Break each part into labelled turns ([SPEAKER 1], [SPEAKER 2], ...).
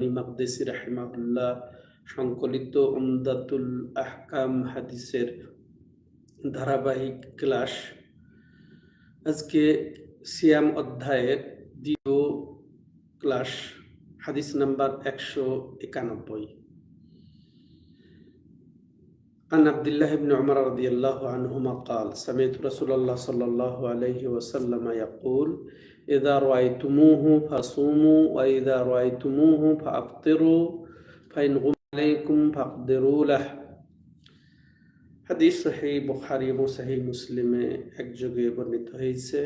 [SPEAKER 1] মাকদেসি রাহিমাহুল্লাহ সংকলিত উমদাতুল আহকাম হাদিসের ধারাবাহিক ক্লাস আজকে সিয়াম অধ্যায়ের দ্বিতীয় ক্লাস হাদিস নাম্বার একশো একানব্বই عن عبد الله بن عمر رضي الله عنهما قال سمعت رسول الله صلى الله عليه وسلم يقول إذا رأيتموه فصوموا وإذا رأيتموه فأفطروا فإن غم عليكم فاقدروا له হাদিস সহি বুখারি এবং সহি মুসলিমে একযোগে বর্ণিত হয়েছে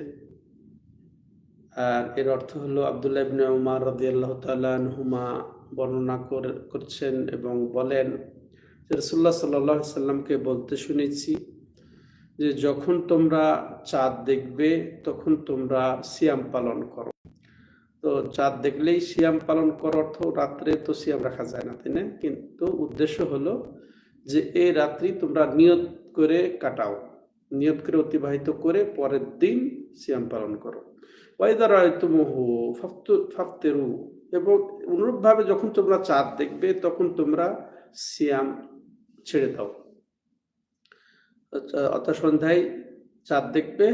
[SPEAKER 1] আর এর অর্থ হলো আবদুল্লাহ ইবনে উমার রাদিয়াল্লাহু তাআলা আনহুমা বর্ণনা করছেন এবং বলেন যে রসুল্লাহ সাল্লাহ সাল্লামকে বলতে শুনেছি যে যখন তোমরা চাঁদ দেখবে, তখন তোমরা সিয়াম পালন করো। তো চাঁদ দেখলেই সিয়াম পালন করো অর্থ রাত্রে তো সিয়াম রাখা যায় না, তাই না? কিন্তু উদ্দেশ্য হলো যে এই রাত্রি তোমরা নিয়ত করে কাটাও, নিয়ত করে অতিবাহিত করে পরের দিন সিয়াম পালন করো। ওয়াইদার আয়তুমহু ফাফতেরু। এবং অনুরূপভাবে যখন তোমরা চাঁদ দেখবে, তখন তোমরা সিয়াম ছেড়ে দাও। অর্থাৎ সন্ধ্যায় চাঁদ দেখবে,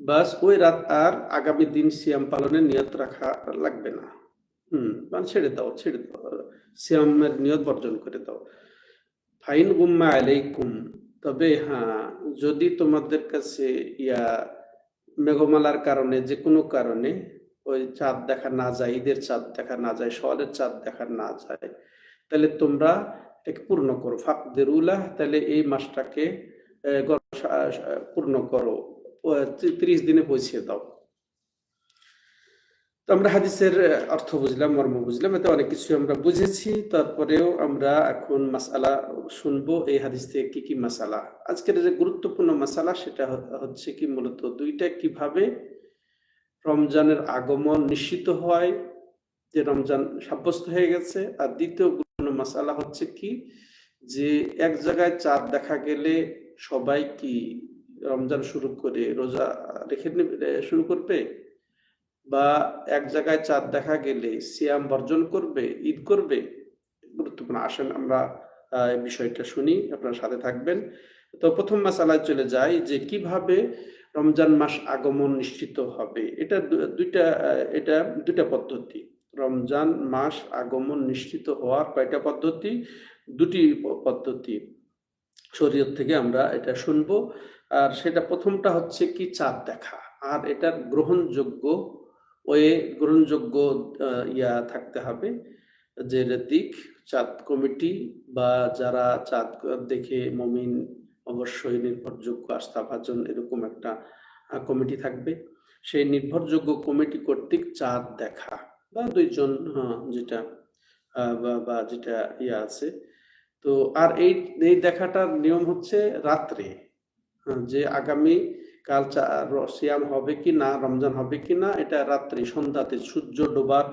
[SPEAKER 1] বাস ওই রাত আর আগামী দিন সিয়াম পালনের নিয়ত রাখা লাগবে না। হুম মানে ছেড়ে দাও ছেড়ে দাও, সিয়ামের নিয়ত বর্জন করে দাও। ফাইন গুম্মা আলাইকুম, তবে হ্যাঁ যদি তোমাদের কাছে ইয়া মেঘমালার কারণে, যে কোনো কারণে ওই চাঁদ দেখা না যায়, ঈদের চাঁদ দেখা না যায়, সওয়ালের চাঁদ দেখা না যায়, তাহলে তোমরা এটাকে পূর্ণ করো। ফাকদেরুল্লাহ তাহলে এই মাসটাকে পূর্ণ করো। ত্রিশ দিনে পৌঁছিয়ে দাও। তো আমরা হাদিসের অর্থ বুঝলাম, মর্ম বুঝলাম, এতে অনেক কিছু আমরা বুঝেছি। তারপরেও আমরা এখন মাসালা শুনব, এই হাদিস থেকে কি কি মাসালা। আজকের যে গুরুত্বপূর্ণ মাসালা, সেটা হচ্ছে কি, মূলত দুইটা, কীভাবে রমজানের আগমন নিশ্চিত হয়, যে রমজান সাব্যস্ত হয়ে গেছে। আর দ্বিতীয় গুরুত্বপূর্ণ মাসালা হচ্ছে কি, যে এক জায়গায় চাঁদ দেখা গেলে সবাই কি রমজান শুরু করে রোজা রেখে শুরু করবে? বা এক জায়গায় চাঁদ দেখা গেলে সিয়াম বর্জন করবে, ঈদ করবে? গুরুত্বপূর্ণ, আসেন আমরা বিষয়টা শুনি, আপনার সাথে থাকবেন। তো প্রথম মাসালায় চলে যাই যে কীভাবে রমজান মাস আগমন নিশ্চিত হবে। এটা দুইটা এটা দুইটা পদ্ধতি। রমজান মাস আগমন নিশ্চিত হওয়ার কয়টা পদ্ধতি? দুটি পদ্ধতি। শরীয়ত থেকে আমরা এটা শুনব। আর সেটা প্রথমটা হচ্ছে কি চাঁদ দেখা। আর এটার গ্রহণযোগ্য ওয়ে, গ্রহণযোগ্য ইয়া থাকতে হবে যে দিক চাঁদ কমিটি বা যারা চাঁদ দেখে মমিন অবশ্যই নির্ভরযোগ্য আস্থাভাজন এরকম একটা কমিটি থাকবে। সেই নির্ভরযোগ্য কমিটি কর্তৃক চাঁদ দেখা বা দুইজন যেটা বা যেটা ইয়া আছে তো আর এই এই দেখাটার নিয়ম হচ্ছে রাত্রে যে আগামী কাল সিয়াম হবে কি না, রমজান হবে কি না, এটা রাত্রে, সন্ধ্যাতে সূর্য ডোবার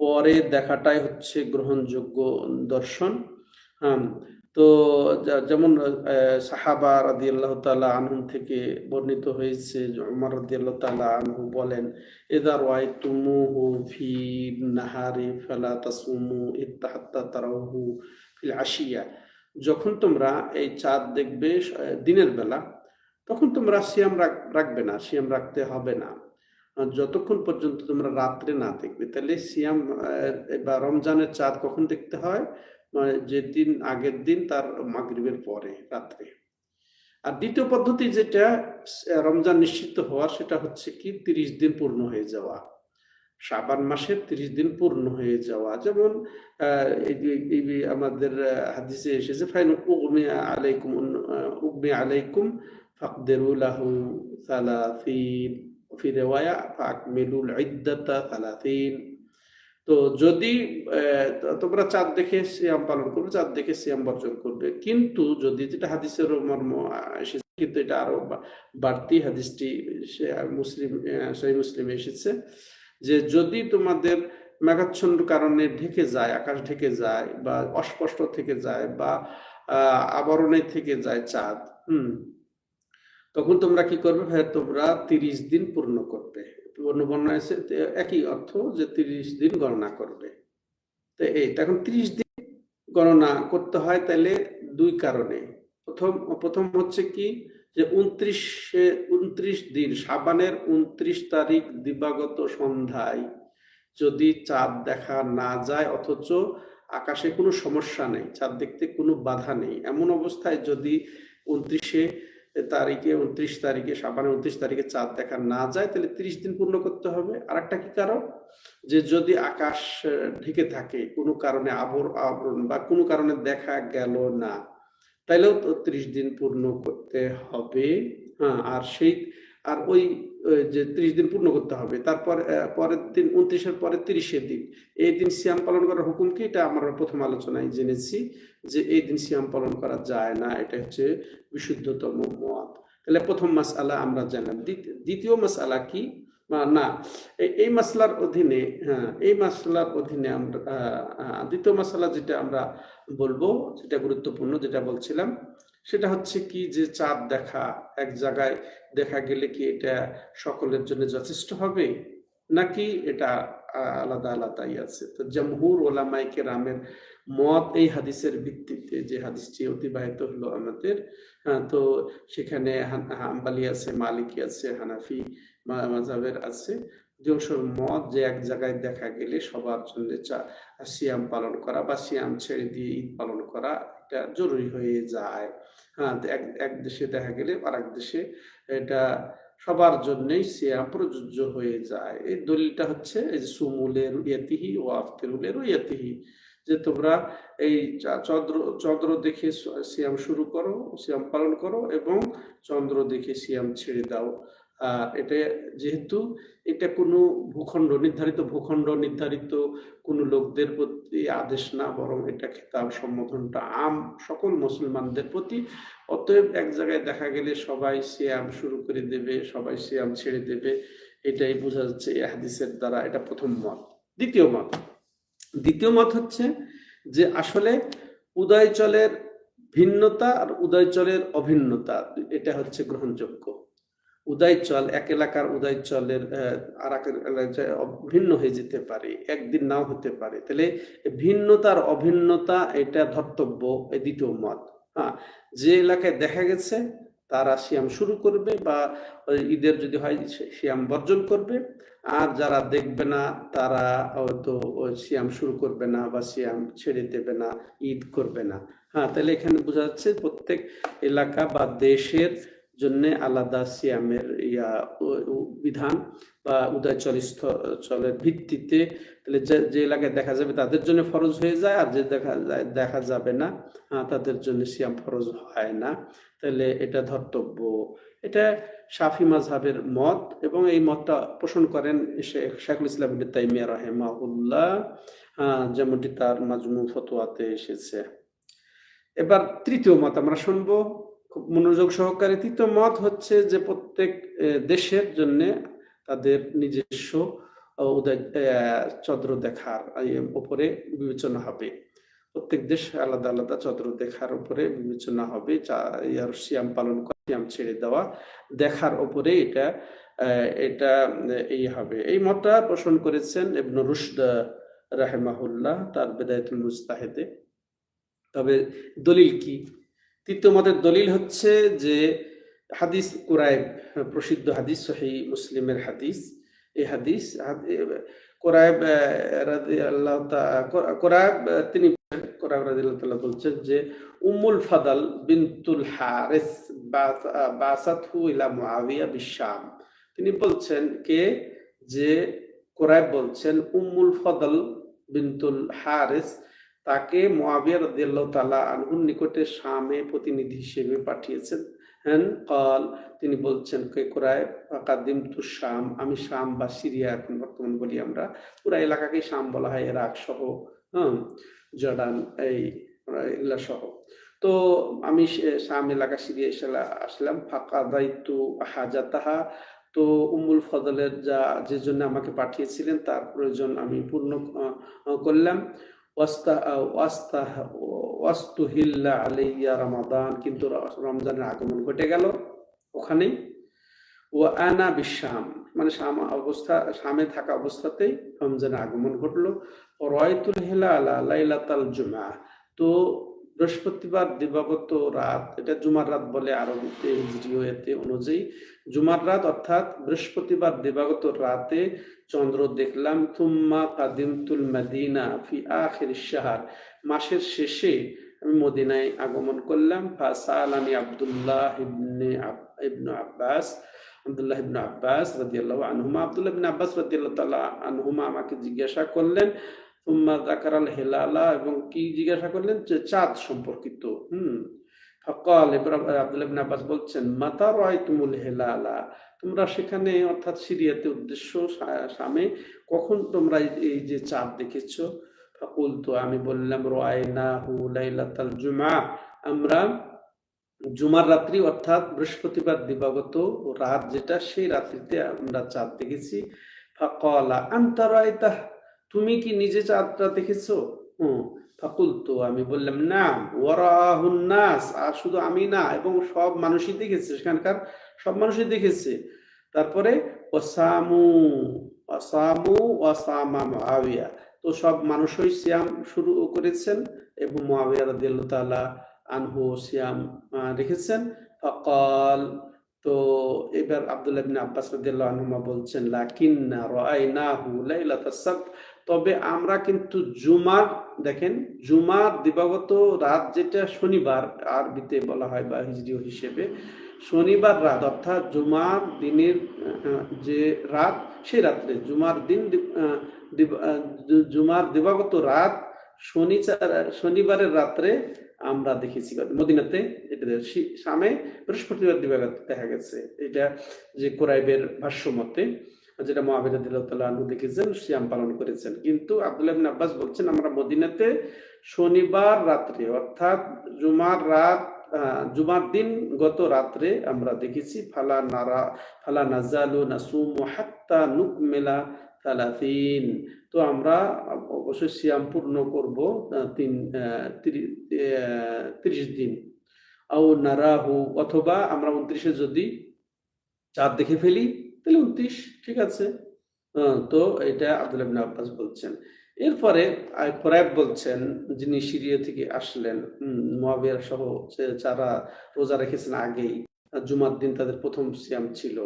[SPEAKER 1] পরে দেখাটাই হচ্ছে গ্রহণযোগ্য দর্শন হ্যাঁ। তো যেমন সাহাবা রাদি আল্লাহ তালা আনহু থেকে বর্ণিত হয়েছে উমর রাদি আল্লাহ তালা আনহু বলেন এদার ওয়াই তুমুহু ফি নাহারি ফেলা তাসুমু ইত্তাহাত্তা তারাহু আশিয়া। যখন তোমরা এই চাঁদ দেখবে দিনের বেলা, তখন তোমরা সিয়াম রাখবে না, সিয়াম রাখতে হবে না। যতক্ষণ পর্যন্ত তোমরা রাত্রে না দেখবে, তাহলে সিয়াম বা রমজানের চাঁদ কখন দেখতে হয়? যে দিন আগের দিন, তার মাগরিবের পরে, রাত্রে। আর দ্বিতীয় পদ্ধতি যেটা রমজান নিশ্চিত হওয়ার, সেটা হচ্ছে কি? তিরিশ দিন পূর্ণ হয়ে যাওয়া। শাবান মাসের তিরিশ দিন পূর্ণ হয়ে যাওয়া। যেমন আমাদের হাদিসে এসেছে, ফাইন উগমি আলাইকুম উগমি আলাইকুম ফাকদেরুলাহু সালাফিন ফি রেওয়ায়া তো যদি তোমরা চাঁদ দেখে সিয়াম পালন করবে, চাঁদ দেখে সিয়াম বর্জন করবে। কিন্তু যদি যেটা হাদিসের মর্ম এসেছে, কিন্তু এটা আরও বাড়তি হাদিসটি মুসলিম সেই মুসলিমে এসেছে। যে যদি তোমাদের মেঘাচ্ছন্ন কারণে ঢেকে যায়, আকাশ ঢেকে যায় বা অস্পষ্ট থেকে যায় বা আবরণে থেকে যায় চাঁদ, হুম, তখন তোমরা কি করবে ভাই? তোমরা তিরিশ দিন পূর্ণ করবে। অন্য বর্ণনা একই অর্থ যে তিরিশ দিন গণনা করবে। তো এই এখন তিরিশ দিন গণনা করতে হয় তাহলে দুই কারণে। প্রথম প্রথম হচ্ছে কি? যে উনত্রিশে, উনত্রিশ দিন সাবানের উনত্রিশ তারিখ দিবাগত সন্ধ্যায় যদি চাঁদ দেখা না যায়, অথচ আকাশে কোনো সমস্যা নেই, চাঁদ দেখতে কোনো বাধা নেই, এমন অবস্থায় যদি উনত্রিশে তারিখে, উনত্রিশ তারিখে সাবানের উনত্রিশ তারিখে চাঁদ দেখা না যায়, তাহলে ত্রিশ দিন পূর্ণ করতে হবে। আর একটা কি কারণ? যে যদি আকাশ ঢেকে থাকে, কোনো কারণে আবর আবরণ বা কোনো কারণে দেখা গেল না তাইলেও তো ত্রিশ দিন পূর্ণ করতে হবে। হ্যাঁ আর সেই, আর ওই যে ত্রিশ দিন পূর্ণ করতে হবে, তারপর পরের দিন, উনত্রিশের পরে তিরিশের দিন। এই দিন সিয়াম পালন করার হুকুম কি? এটা আমরা প্রথম আলোচনায় জেনেছি যে এই দিন সিয়াম পালন করা যায় না, এটা হচ্ছে বিশুদ্ধতম মত। তাহলে প্রথম মাসআলা আমরা জানলাম। দ্বিতীয়- মাস মাসআলা কি? না এই- মাসলার অধীনে হ্যাঁ এই মাসলার অধীনে আমরা দ্বিতীয় মাসলা যেটা আমরা বলব যেটা গুরুত্বপূর্ণ যেটা বলছিলাম সেটা হচ্ছে কি যে চাঁদ দেখা এক জায়গায় দেখা গেলে কি এটা সকলের জন্য যথেষ্ট হবে? নাকি এটা আলাদা আলাদাই আছে? তো জমহুর ওলামাইকে রামের মত এই হাদিসের ভিত্তিতে যে হাদিসটি অতিবাহিত হলো আমাদের হ্যাঁ, তো সেখানে হাম্বালি আছে মালিকি আছে হানাফি মা- মাযহাবের আছে। অধিকাংশ মত যে এক জায়গায় দেখা গেলে সবার জন্য সিয়াম পালন করা বা সিয়াম ছেড়ে দিয়ে ঈদ পালন করা এটা জরুরি হয়ে যায়। হ্যাঁ এক এক দেশে দেখা গেলে আর এক দেশে এটা সবার জন্যই সিয়াম প্রযোজ্য হয়ে যায়। এই দলিলটা হচ্ছে এই যে সুমুলের রুইয়াতিহি ও আফতিরুলের রুইয়াতিহি, যে তোমরা এই চন্দ্র চন্দ্র দেখে সিয়াম শুরু করো, সিয়াম পালন করো এবং চন্দ্র দেখে সিয়াম ছেড়ে দাও। এটা যেহেতু এটা কোনো ভূখণ্ড, নির্ধারিত ভূখণ্ড, নির্ধারিত কোনো লোকদের প্রতি আদেশ না, বরং এটা খেতাব সম্বোধনটা আম সকল মুসলমানদের প্রতি। অতএব এক জায়গায় দেখা গেলে সবাই সিয়াম শুরু করে দেবে, সবাই সিয়াম ছেড়ে দেবে, এটাই বোঝা যাচ্ছে এই হাদিসের দ্বারা এটা প্রথম মত। দ্বিতীয় মত দ্বিতীয় মত হচ্ছে যে আসলে উদয়চলের ভিন্নতা আর উদয়চলের অভিন্নতা, এটা হচ্ছে গ্রহণযোগ্য। উদয়চল, এক এলাকার উদয়চলের আর এক ভিন্ন হয়ে যেতে পারে, একদিন নাও হতে পারে। তাহলে ভিন্নতার অভিন্নতা এটা ধর্তব্য দ্বিতীয় মত। হ্যাঁ যে এলাকায় দেখা গেছে, তারা সিয়াম শুরু করবে বা ঈদের যদি হয় সিয়াম বর্জন করবে। আর যারা দেখবে না, তারা হয়তো সিয়াম শুরু করবে না বা সিয়াম ছেড়ে দেবে না, ঈদ করবে না। হ্যাঁ তাহলে এখানে বোঝা যাচ্ছে প্রত্যেক এলাকা বা দেশের জন্য আলাদা সিয়ামের ইয়া বিধান বা উদয়চল স্থ- চলের ভিত্তিতে। তাহলে যে এলাকায় দেখা যাবে তাদের জন্য ফরজ হয়ে যায় আর যে দেখা যায় দেখা যাবে না তাদের জন্য সিয়াম ফরজ হয় না। তাহলে এটা ধর্তব্য। এটা শাফি মাযহাবের মত এবং এই মতটা পোষণ করেন শেখ শেখুল ইসলাম তাইমিয়া রাহেমাহুল্লাহ আহ, যেমনটি তার মাজমু ফতোয়াতে এসেছে। এবার তৃতীয় মত আমরা শুনব। মনোযোগ সহকারে তৃতীয় মত হচ্ছে যে প্রত্যেক দেশের জন্য তাদের নিজস্ব চন্দ্র দেখার উপরে বিবেচনা হবে। প্রত্যেক দেশ আলাদা আলাদা চন্দ্র দেখার উপরে বিবেচনা হবে। সিয়াম পালন করা, সিয়াম ছেড়ে দেওয়া, দেখার উপরে এটা এটা এই হবে। এই মতটা পোষণ করেছেন ইবনে রুশদ রাহেমাহুল্লাহ, তার বেদায়তুল মুস্তাহেদে। তবে দলিল কি? তৃতীয় মতের দলিল হচ্ছে যে হাদিস কুরাইব প্রসিদ্ধ হাদিস সহি মুসলিমের হাদিস। এই হাদিস হাদ- এ, কোরআব কোরআব তিনি কোরআব রাদিয়াল্লাহু তাআলা বলছেন যে উম্মুল ফাদাল বিনতুল হারেস বাস- আহ, বাসাতহু ইলা মুআবিয়া বিশাম। তিনি বলছেন কে? যে কোরআব বলছেন উম্মুল ফদল বিনতুল হারিস তাকে মুআবিয়া রাদিয়াল্লাহু তাআলা আনহুর নিকটে শামে প্রতিনিধি হিসেবে পাঠিয়েছেন। হ্যাঁ কল তিনি বলছেন, কে কোরআয় কাদিম তু শাম। আমি শাম বা সিরিয়া এখন বর্তমান বলি আমরা। পুরা এলাকাকে শাম বলা হয় ইরাক সহ হ্যাঁ জর্ডান, এই এগুলা সহ তো আমি শাম এলাকা সিরিয়া এসে আসলাম। ফাঁকা দায়িত্ব হাজাতাহা। তো উম্মুল ফদলের যা, যে জন্য আমাকে পাঠিয়েছিলেন, তার প্রয়োজন আমি পূর্ণ করলাম। ওয়াস্তুহিল্লা আলাইয়া রমাদান। কিন্তু রমজানের আগমন ঘটে গেল ওখানেই। ও আনা বিশ্বাম মানে শাম অবস্থা, শামে থাকা অবস্থাতেই রমজানের আগমন ঘটলো। রয়তুল হেলালা লাইলাতাল জুমা তো বৃহস্পতিবার দিবাগত রাত, এটা জুমার রাত বলে আরবিতে এতে অনুযায়ী। জুমার রাত অর্থাৎ বৃহস্পতিবার দিবাগত রাতে চন্দ্র দেখলাম তুম্মা কাদিমতুল মাদিনা ফি আখির শাহর। মাসের শেষে আমি মদিনায় আগমন করলাম, ফাসালানি আব্দুল্লাহ ইবনে ইবনু আব্বাস। আব্দুল্লাহ ইবনু আব্বাস রাদিয়াল্লাহু আনহুমা, আব্দুল্লাহ ইবনে আব্বাস রাদিয়াল্লাহু তাআলা আনহুমা আমাকে জিজ্ঞাসা করলেন তুম্মা যাকারাল হেলালা এবং কি জিজ্ঞাসা করলেন যে চাঁদ সম্পর্কিত, হুম। ফকাল ইব্রাহিম আব্বাস বলছেন, মাতা রায়তুমুল হেলালা? তোমরা সেখানে, অর্থাৎ সিরিয়াতে উদ্দেশ্য শামে কখন তোমরা এই- যে চাঁদ দেখেছ? ফাকুলতু, আমি বললাম রায়নাহু লাইলাতাল জুমা আমরা জুমার রাত্রি, অর্থাৎ বৃহস্পতিবার দিবাগত রাত যেটা, সেই রাত্রিতে আমরা চাঁদ দেখেছি। ফাকালা, আনতা রায়তাহ তুমি কি নিজে চাঁদটা দেখেছ? হুম। ফাকুলতু আমি বললাম না ওয়ারাহুন আর শুধু আমি না এবং সব মানুষই দেখেছে সেখানকার সব মানুষই দেখেছে। তারপরে ওসামু ওসামু ওয়াসামা মুআবিয়া। তো সব মানুষই সিয়াম শুরু করেছেন এবং মুআবিয়া রাদিয়াল্লাহু তাআলা আনহু সিয়াম রেখেছেন। ফাকাল তো এবার আব্দুল্লাহ ইবনে আব্বাস রাদিয়াল্লাহু আনহুমা বলছেন লাকিন্না রাআইনাহু লাইলাতাস সাbt তবে আমরা কিন্তু জুমার, দেখেন, জুমার দিবাগত রাত যেটা শনিবার, আরবিতে বলা হয় বা হিজরিও হিসেবে, শনিবার রাত, অর্থাৎ জুমার দিনের যে রাত, সেই রাত্রে, জুমার দিন জুমার দিবাগত রাত, শনি শনিবারের রাত্রে আমরা দেখেছি। মদিনাতে এটা শামে বৃহস্পতিবার দিবাগত দেখা গেছে। এটা যে কোরাইবের ভাষ্য মতে যেটা মহাবির আনহু দেখেছেন সিয়াম পালন করেছেন। কিন্তু আব্দুল্লাহ আব্বাস বলছেন, আমরা মদিনাতে শনিবার রাত্রে, অর্থাৎ জুমার রাত জুমার দিন গত রাত্রে আমরা দেখেছি, ফালা নারা, ফালা নাজালু নাসুমু হাত্তা নুকমেলা তালাতিন তো আমরা অবশ্যই সিয়াম পূর্ণ করব তিন তিরিশ দিন। আও নারাহু, অথবা আমরা উনত্রিশে যদি চাঁদ দেখে ফেলি তাহলে উনত্রিশ ঠিক আছে। তো এটা আব্দুল্লাহ ইবনে আব্বাস বলছেন। এরপরে আহ, বলছেন যিনি সিরিয়া থেকে আসলেন মহাবিয়ার সহ যারা রোজা রেখেছেন আগেই জুমার দিন তাদের প্রথম সিয়াম ছিল।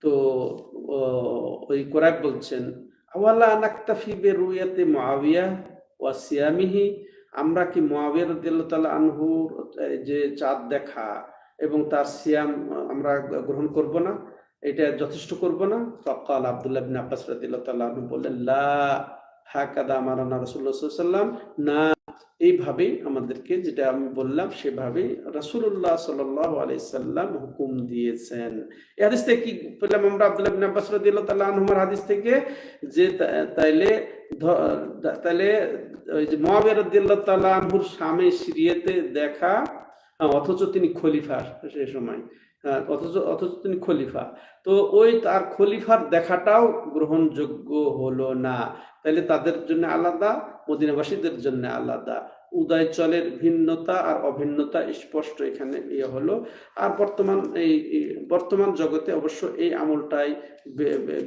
[SPEAKER 1] তো ওই কোরাইব বলছেন আওয়ালা নাকতাফি বে রুয়াতে মুআবিয়া ওয়া সিয়ামিহি? আমরা কি মুআবিয়া রাদিয়াল্লাহু তাআলা আনহুর যে চাঁদ দেখা এবং তার সিয়াম আমরা গ্রহণ করব না? এটা যথেষ্ট করব না। ফকাল আব্দুল্লাহ বিন আব্বাস রাদিয়াল্লাহু তাআলা বললেন হাকাদা সাল্লাল্লাহু না এইভাবেই আমাদেরকে যেটা আমি বললাম সেভাবে সাল্লাম হুকুম দিয়েছেন। এই হাদিস থেকে কি পেলাম আমরা আব্দুল্লাহ বিন আব্বাস আনহুমার হাদিস থেকে? যে তাইলে ওই যে তাআলা আনহুর স্বামী সিরিয়াতে দেখা হ্যাঁ, অথচ তিনি খলিফা সে সময়। অথচ অথচ তিনি খলিফা। তো ওই তার খলিফার দেখাটাও গ্রহণযোগ্য হলো না। তাহলে তাদের জন্য আলাদা, মদিনাবাসীদের জন্য আলাদা। উদয় চলের ভিন্নতা আর অভিন্নতা স্পষ্ট এখানে ইয়ে হলো। আর বর্তমান এই বর্তমান জগতে অবশ্য এই আমলটাই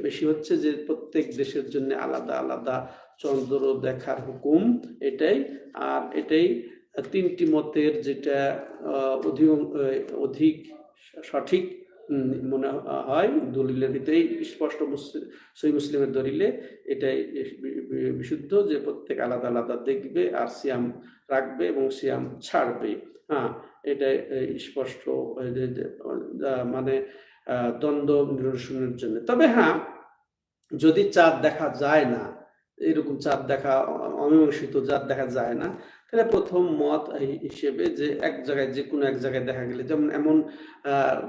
[SPEAKER 1] বেশি হচ্ছে যে প্রত্যেক দেশের জন্য আলাদা আলাদা চন্দ্র দেখার হুকুম, এটাই। আর এটাই তিনটি মতের যেটা অধিক অধিক সঠিক মনে হয় দলিলের ভিতরেই স্পষ্ট সই মুসলিমের দলিলে এটাই বিশুদ্ধ যে প্রত্যেক আলাদা আলাদা দেখবে আর সিয়াম রাখবে এবং সিয়াম ছাড়বে। হ্যাঁ এই, স্পষ্ট মানে দ্বন্দ্ব নিরসনের জন্য। তবে হ্যাঁ যদি চাঁদ দেখা যায় না এরকম চাঁদ দেখা অমীমাংসিত চাঁদ দেখা যায় না তাহলে প্রথম মত হিসেবে যে এক জায়গায়, যে কোনো এক জায়গায় দেখা গেলে, যেমন এমন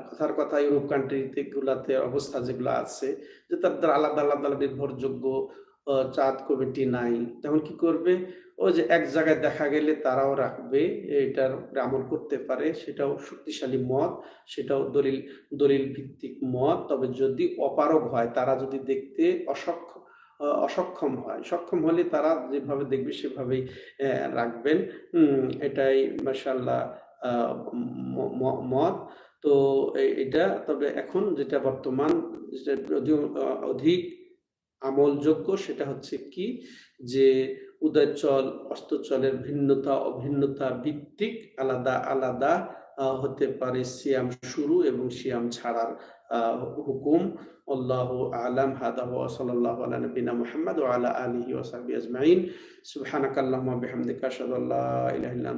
[SPEAKER 1] কথার কথা ইউরোপ কান্ট্রিতে গুলাতে অবস্থা যেগুলো আছে, যে তাদের আলাদা আলাদা নির্ভরযোগ্য চাঁদ কমিটি নাই। তখন কি করবে? ও যে এক জায়গায় দেখা গেলে তারাও রাখবে, এটার আমল করতে পারে, সেটাও শক্তিশালী মত, সেটাও দলিল দলিল ভিত্তিক মত। তবে যদি অপারগ হয়, তারা যদি দেখতে অসক্ষম অসক্ষম হয়। সক্ষম হলে তারা যেভাবে দেখবে সেভাবেই রাখবেন। এটাই মাসাল্লাহ মত। তো এটা তবে এখন যেটা বর্তমান, যেটা অধিক আমলযোগ্য সেটা হচ্ছে কি? যে উদয়চল অস্তচলের ভিন্নতা, অভিন্নতা ভিত্তিক আলাদা আলাদা হতে পারে সিয়াম শুরু এবং সিয়াম ছাড়ার হুকুম। আল্লাহ আলম হাদা ওয়া সাল্লাল্লাহু আলা নবিনা মুহাম্মদ ওয়া আলা আলিহি ওয়া সাহবিহি আজমাইন। সুবহানাকাল্লাহুম্মা বিহামদিকা, আশহাদু আল্লা ইলাহা ইল্লা